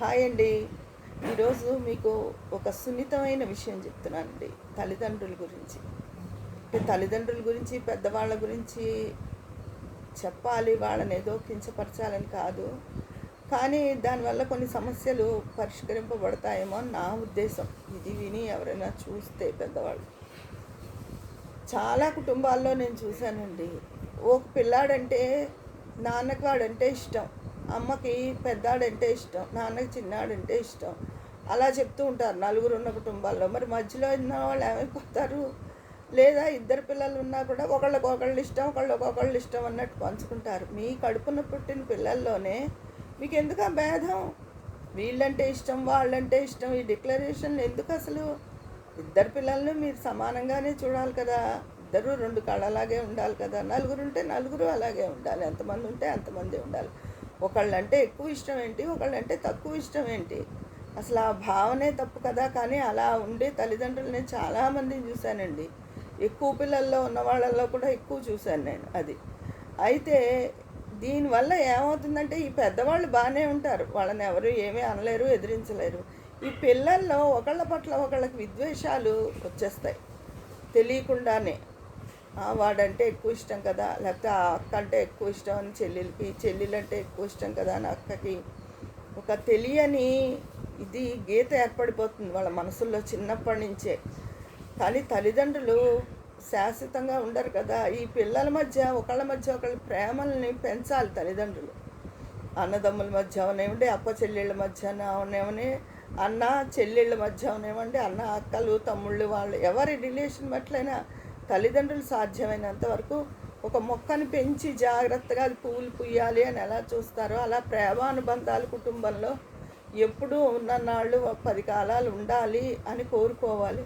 Hi అండి. ఈరోజు మీకు ఒక సున్నితమైన విషయం చెప్తున్నానండి. తల్లిదండ్రుల గురించి. అంటే తల్లిదండ్రుల గురించి పెద్దవాళ్ళ గురించి చెప్పాలి. వాళ్ళని ఏదో కించపరచాలని కాదు. కానీ దానివల్ల కొన్ని సమస్యలు పరిష్కరింపబడతాయేమో అని నా ఉద్దేశం. ఇది విని ఎవరైనా చూస్తే పెద్దవాళ్ళు. చాలా కుటుంబాల్లో నేను చూశానండి. ఒక పిల్లాడంటే నాన్నకి వాడంటే ఇష్టం. అమ్మకి పెద్దాడంటే ఇష్టం నాన్నకి చిన్నాడంటే ఇష్టం. అలా చెప్తూ ఉంటారు నలుగురు ఉన్న కుటుంబాల్లో. మరి మధ్యలో ఉన్న వాళ్ళు ఏమైపోతారు? లేదా ఇద్దరు పిల్లలు ఉన్నా కూడా ఒకళ్ళకి ఒకళ్ళు ఇష్టం ఒకళ్ళకి ఒకళ్ళు ఇష్టం అన్నట్టు పంచుకుంటారు. మీ కడుపున పుట్టిన పిల్లల్లోనే మీకు ఎందుకు ఆ భేదం? వీళ్ళంటే ఇష్టం వాళ్ళంటే ఇష్టం. ఈ డిక్లరేషన్లు ఎందుకు అసలు? ఇద్దరు పిల్లల్ని మీరు సమానంగానే చూడాలి కదా. ఇద్దరు రెండు కళ్ళలాగే ఉండాలి కదా. నలుగురు ఉంటే నలుగురు అలాగే ఉండాలి. ఎంతమంది ఉంటే అంతమంది ఉండాలి. ఒకళ్ళంటే ఎక్కువ ఇష్టం ఏంటి? ఒకళ్ళంటే తక్కువ ఇష్టం ఏంటి? అసలు ఆ భావనే తప్పు కదా? కానీ అలా ఉండే తల్లిదండ్రులు నేను చాలామందిని చూశానండి. ఎక్కువ పిల్లల్లో ఉన్న వాళ్ళల్లో కూడా ఎక్కువ చూశాను నేను అది. అయితే దీనివల్ల ఏమవుతుందంటే ఈ పెద్దవాళ్ళు బాగానే ఉంటారు. వాళ్ళని ఎవరు ఏమీ అనలేరు ఎదిరించలేరు. ఈ పిల్లల్లో ఒకళ్ళ పట్ల ఒకళ్ళకి విద్వేషాలు వచ్చేస్తాయి. తెలియకుండానే. వాడంటే ఎక్కువ ఇష్టం కదా లేకపోతే ఆ అక్క అంటే ఎక్కువ ఇష్టం అని చెల్లెలకి చెల్లెలంటే ఎక్కువ ఇష్టం కదా అని అక్కకి. ఒక తెలియని ఇది గీత ఏర్పడిపోతుంది వాళ్ళ మనసుల్లో చిన్నప్పటి నుంచే. కానీ తల్లిదండ్రులు శాశ్వతంగా ఉండరు కదా ఈ పిల్లల మధ్య ఒకళ్ళ మధ్య ఒకళ్ళ ప్రేమల్ని పెంచాలి తల్లిదండ్రులు. అన్నదమ్ముల మధ్య అవనివ్వండి అప్ప చెల్లెళ్ళ మధ్య అవనివ్వని అన్న చెల్లెళ్ళ మధ్య అవనివ్వండి అన్న అక్కలు తమ్ముళ్ళు వాళ్ళు ఎవరి రిలేషన్ బట్లైనా తల్లిదండ్రులు సాధ్యమైనంత వరకు ఒక మొక్కను పెంచి జాగ్రత్తగా అది పువ్వులు పుయ్యాలి అని ఎలా చూస్తారో అలా ప్రేమానుబంధాలు కుటుంబంలో ఎప్పుడూ ఉన్ననాళ్ళు పది కాలాలు ఉండాలి అని కోరుకోవాలి.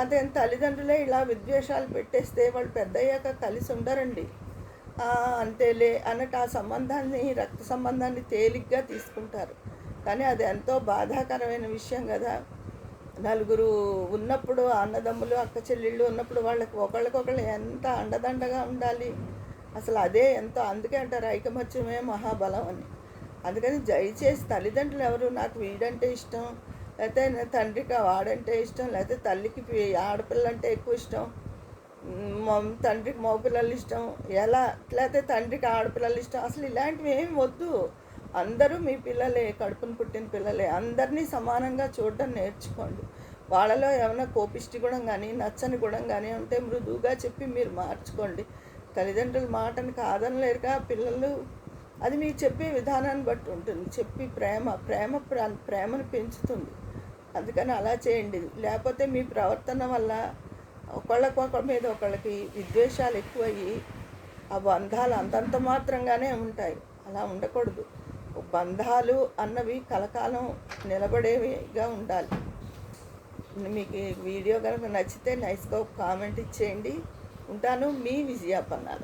అదే తల్లిదండ్రులే ఇలా విద్వేషాలు పెట్టేస్తే వాళ్ళు పెద్దయ్యాక కలిసి ఉండరండి. అంతేలే అన్నట్టు ఆ సంబంధాన్ని రక్త సంబంధాన్ని తేలిగ్గా తీసుకుంటారు. కానీ అది ఎంతో బాధాకరమైన విషయం కదా. నలుగురు ఉన్నప్పుడు అన్నదమ్ములు అక్క చెల్లెళ్ళు ఉన్నప్పుడు వాళ్ళకి ఒకళ్ళకొకళ్ళు ఎంత అండదండగా ఉండాలి. అసలు అదే ఎంతో అందుకే అంటారు ఐకమత్యమే మహాబలం అని. అందుకని దయచేసి తల్లిదండ్రులు ఎవరు నాకు వీడంటే ఇష్టం లేకపోతే తండ్రికి వాడంటే ఇష్టం లేకపోతే తల్లికి పి- ఆడపిల్లంటే ఎక్కువ ఇష్టం తండ్రికి మగపిల్లలు ఇష్టం ఎలా లేకపోతే తండ్రికి ఆడపిల్లలు ఇష్టం అసలు ఇలాంటివి ఏమి వద్దు. అందరూ మీ పిల్లలే కడుపును పుట్టిన పిల్లలే అందరినీ సమానంగా చూడడం నేర్చుకోండి. వాళ్ళలో ఏమైనా కోపిష్టి గుణం కానీ నచ్చని గుణం కానీ ఉంటే మృదువుగా చెప్పి మీరు మార్చుకోండి. తల్లిదండ్రుల మాటని కాదనలేరుగా పిల్లలు అది మీరు చెప్పే విధానాన్ని బట్టి ఉంటుంది. చెప్పి ప్రేమ ప్రేమ ప్రేమను పెంచుతుంది. అందుకని అలా చేయండి. లేకపోతే మీ ప్రవర్తన వల్ల ఒకళ్ళకొకళ్ళ మీద ఒకళ్ళకి విద్వేషాలు ఎక్కువయ్యి ఆ బంధాలు అంతంత మాత్రంగానే ఉంటాయి. అలా ఉండకూడదు. బంధాలు అన్నవి కలకాలం నిలబడేవిగా ఉండాలి. మీకు వీడియో కనుక నచ్చితే నైస్గా ఒక కామెంట్ ఇచ్చేయండి. ఉంటాను మీ విజయాపన్నాల.